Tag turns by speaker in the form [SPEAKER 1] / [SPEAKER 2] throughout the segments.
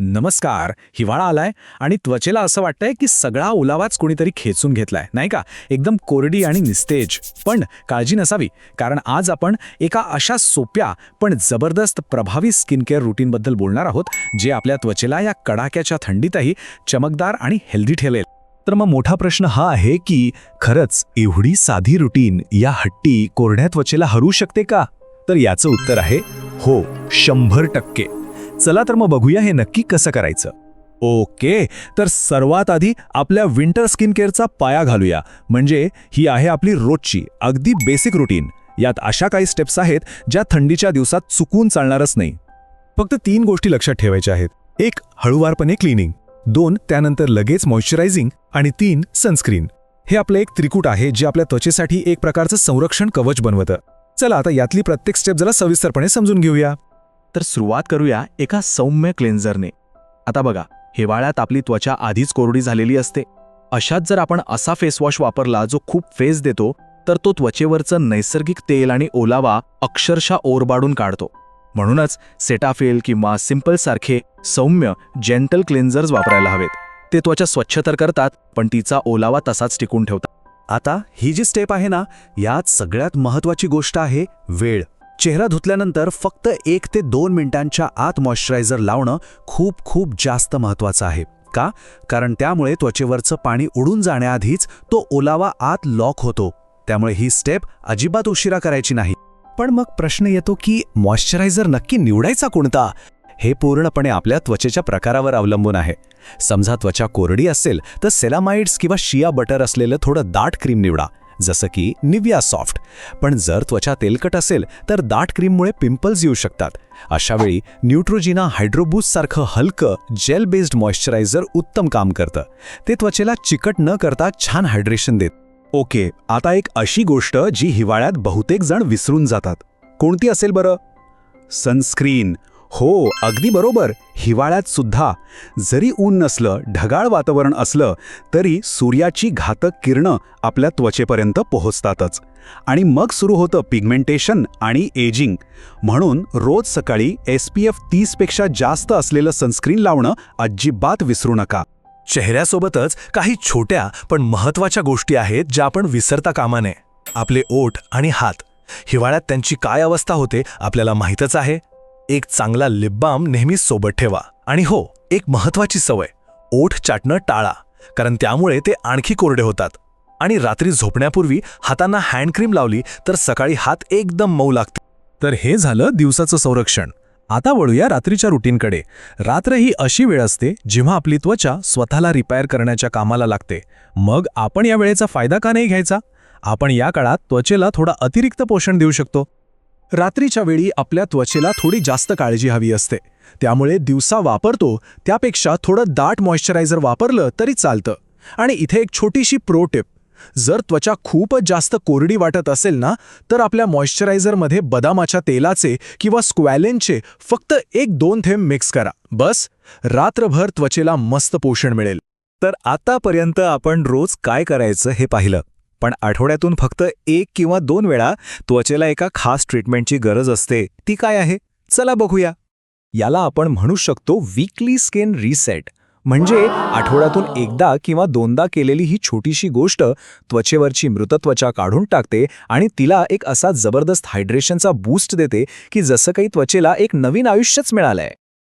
[SPEAKER 1] नमस्कार हिवाळा आलाय आणि त्वचेला असं वाटतंय की सगळा ओलावाच कोणीतरी खेचून घेतलाय नाही का? एकदम कोरडी आणि निस्तेज. पण काळजी नसावी कारण आज आपण एका अशा सोप्या पण जबरदस्त प्रभावी स्किन केअर रुटीनबद्दल बोलणार आहोत जे आपल्या त्वचेला या कडाक्याच्या थंडीतही चमकदार आणि हेल्दी ठेवेल.
[SPEAKER 2] तर मग मोठा प्रश्न हा आहे की खरंच एवढी साधी रुटीन या हट्टी कोरड्या त्वचेला हरू शकते का? तर याचं उत्तर आहे हो शंभर टक्के. चला तर मग बघूया हे नक्की कसं करायचं. ओके तर सर्वात आधी आपल्या विंटर स्किन केअरचा पाया घालूया. म्हणजे ही आहे आपली रोजची अगदी बेसिक रुटीन यात अशा काही स्टेप्स आहेत ज्या थंडीच्या दिवसात चुकून चालणारच नाही. फक्त तीन गोष्टी लक्षात ठेवायच्या आहेत. एक हळूवारपणे क्लिनिंग दोन त्यानंतर लगेच मॉइश्चरायझिंग आणि तीन सनस्क्रीन हे आपलं एक त्रिकूट आहे जे आपल्या त्वचेसाठी एक प्रकारचं संरक्षण कवच बनवतं. चला आता यातली प्रत्येक स्टेप जरा सविस्तरपणे समजून घेऊया.
[SPEAKER 3] तर सुरुवात करूया एका सौम्य क्लेन्झरने. आता बघा हिवाळ्यात आपली त्वचा आधीच कोरडी झालेली असते. अशात जर आपण असा फेसवॉश वापरला जो खूप फेस देतो तर तो त्वचेवरचं नैसर्गिक तेल आणि ओलावा अक्षरशः ओरबाडून काढतो. म्हणूनच सेटाफेल किंवा सिंपल सारखे सौम्य जेंटल क्लेन्झर्स वापरायला हवेत. ते त्वचा स्वच्छ तर करतात पण तिचा ओलावा तसाच टिकून ठेवतात.
[SPEAKER 2] आता ही जी स्टेप आहे ना यात सगळ्यात महत्वाची गोष्ट आहे वेळ. चेहरा धुतल्यानंतर फक्त एक ते दोन मिनिटांच्या आत मॉइश्चरायझर लावणं खूप खूप जास्त महत्वाचं आहे. का? कारण त्यामुळे त्वचेवरचं पाणी उडून जाण्याआधीच तो ओलावा आत लॉक होतो. त्यामुळे ही स्टेप अजिबात उशिरा करायची नाही. पण मग प्रश्न येतो की मॉइश्चरायझर नक्की निवडायचा कोणता? हे पूर्णपणे आपल्या त्वचेच्या प्रकारावर अवलंबून आहे. समजा त्वचा कोरडी असेल तर सेलामाइड्स किंवा शिया बटर असलेलं थोडं दाट क्रीम निवडा. जसं की निव्या सॉफ्ट. पण जर त्वचा तेलकट असेल तर दाट क्रीममुळे पिंपल्स येऊ शकतात. अशावेळी न्यूट्रोजिना हायड्रोबूस सारखं हलकं जेल बेस्ड मॉइश्चरायझर उत्तम काम करतं. ते त्वचेला चिकट न करता छान हायड्रेशन देत. ओके आता एक अशी गोष्ट जी हिवाळ्यात बहुतेक जण विसरून जातात. कोणती असेल बरं? सनस्क्रीन. हो अगदी बरोबर. हिवाळ्यात सुद्धा जरी ऊन नसलं ढगाळ वातावरण असलं तरी सूर्याची घातक किरणं आपल्या त्वचेपर्यंत पोहोचतातच. आणि मग सुरू होतं पिगमेंटेशन आणि एजिंग. म्हणून रोज सकाळी एस पी एफ तीसपेक्षा जास्त असलेलं सनस्क्रीन लावणं अजिबात विसरू नका. चेहऱ्यासोबतच काही छोट्या पण महत्त्वाच्या गोष्टी आहेत ज्या आपण विसरता कामा नये आपले ओठ आणि हात. हिवाळ्यात त्यांची काय अवस्था होते आपल्याला माहीतच आहे. एक चांगला लिपबाम नेहमी नेहमीच सोबत ठेवा. आणि हो एक महत्वाची सवय ओठ चाटणं टाळा कारण त्यामुळे ते आणखी कोरडे होतात. आणि रात्री झोपण्यापूर्वी हातांना हँडक्रीम लावली तर सकाळी हात एकदम मऊ लागते तर हे झालं दिवसाचं संरक्षण. आता वळूया रात्रीच्या रुटीनकडे. रात्र ही अशी वेळ असते जेव्हा आपली त्वचा स्वतःला रिपेअर करण्याच्या कामाला लागते. मग आपण या वेळेचा फायदा का नाही घ्यायचा? आपण या काळात त्वचेला थोडा अतिरिक्त पोषण देऊ शकतो. रात्रीच्या वेळी आपल्या त्वचेला थोडी जास्त काळजी हवी असते. त्यामुळे दिवसा वापरतो त्यापेक्षा थोडं दाट मॉइश्चरायझर वापरलं तरी चालतं. आणि इथे एक छोटीशी प्रो टिप जर त्वचा खूपच जास्त कोरडी वाटत असेल ना तर आपल्या मॉइश्चरायझरमध्ये बदामाच्या तेलाचे किंवा स्क्वॅलेनचे फक्त एक दोन थेंब मिक्स करा. बस रात्रभर त्वचेला मस्त पोषण मिळेल. तर आतापर्यंत आपण रोज काय करायचं हे पाहिलं? पण आठवड्यातून फक्त एक किंवा दोन वेळा त्वचेला एका खास ट्रीटमेंटची गरज असते. ती काय आहे? चला बघूया. याला आपण म्हणू शकतो वीकली स्किन रिसेट म्हणजे आठवड्यातून एकदा किंवा दोनदा केलेली ही छोटीशी गोष्ट त्वचेवरची मृत त्वचा काढून टाकते आणि तिला एक असा जबरदस्त हायड्रेशनचा बूस्ट देते की जसं काही त्वचेला एक नवीन आयुष्यच मिळालंय.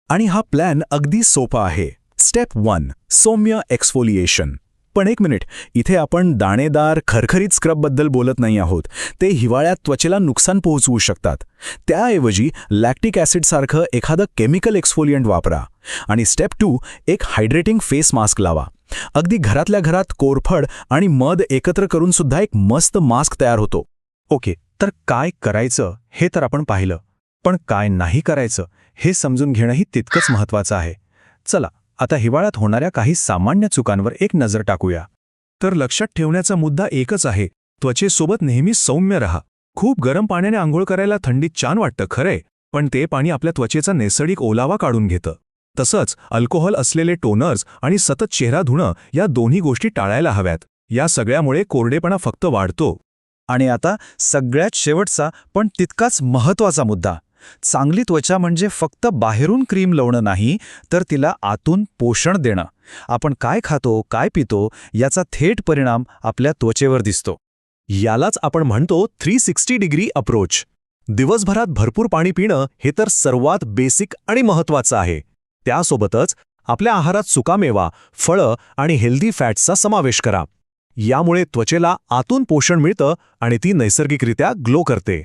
[SPEAKER 2] आणि हा प्लॅन अगदी सोपा आहे. स्टेप वन सौम्य एक्सफोलिएशन पण एक मिनिट इथे आपण दाणेदार खरखरीत स्क्रबबद्दल बोलत नाही आहोत. ते हिवाळ्यात त्वचेला नुकसान पोहोचवू शकतात. त्याऐवजी लॅक्टिक ॲसिडसारखं एखादं केमिकल एक्सफोलियंट वापरा. आणि स्टेप टू एक हायड्रेटिंग फेस मास्क लावा. अगदी घरातल्या घरात कोरफड आणि मध एकत्र करून सुद्धा एक मस्त मास्क तयार होतो. ओके तर काय करायचं हे तर आपण पाहिलं. पण काय नाही करायचं हे समजून घेणंही तितकंच महत्वाचं आहे. चला आता हिवाळ्यात होणाऱ्या काही सामान्य चुकांवर एक नजर टाकूया. तर लक्षात ठेवण्याचा मुद्दा एकच आहे त्वचेसोबत नेहमी सौम्य रहा. खूप गरम पाण्याने आंघोळ करायला थंडीत छान वाटतं खरंय पण ते पाणी आपल्या त्वचेचा नैसर्गिक ओलावा काढून घेतं. तसंच अल्कोहोल असलेले टोनर्स आणि सतत चेहरा धुणं या दोन्ही गोष्टी टाळायला हव्यात. या सगळ्यामुळे कोरडेपणा फक्त वाढतो. आणि आता सगळ्यात शेवटचा पण तितकाच महत्त्वाचा मुद्दा.
[SPEAKER 1] चांगली त्वचा म्हणजे फक्त बाहेरून क्रीम लावणं नाही तर तिला आतून पोषण देणं. आपण काय खातो काय पितो याचा थेट परिणाम आपल्या त्वचेवर दिसतो.
[SPEAKER 4] यालाच आपण म्हणतो थ्री सिक्स्टी डिग्री अप्रोच. दिवसभरात भरपूर पाणी पिणं हे तर सर्वात बेसिक आणि महत्वाचं आहे. त्यासोबतच आपल्या आहारात सुकामेवा फळं आणि हेल्दी फॅट्सचा समावेश करा. यामुळे त्वचेला आतून पोषण मिळतं आणि ती नैसर्गिकरित्या ग्लो करते.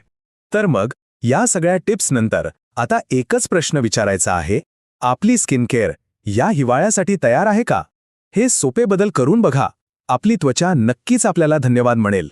[SPEAKER 2] तर मग या सगळ्या टिप्स नंतर आता एकच प्रश्न विचारायचा आहे. आपली स्किन केअर या हिवाळ्यासाठी तयार आहे का? हे सोपे बदल करून बघा. आपली त्वचा नक्कीच आपल्याला धन्यवाद म्हणेल.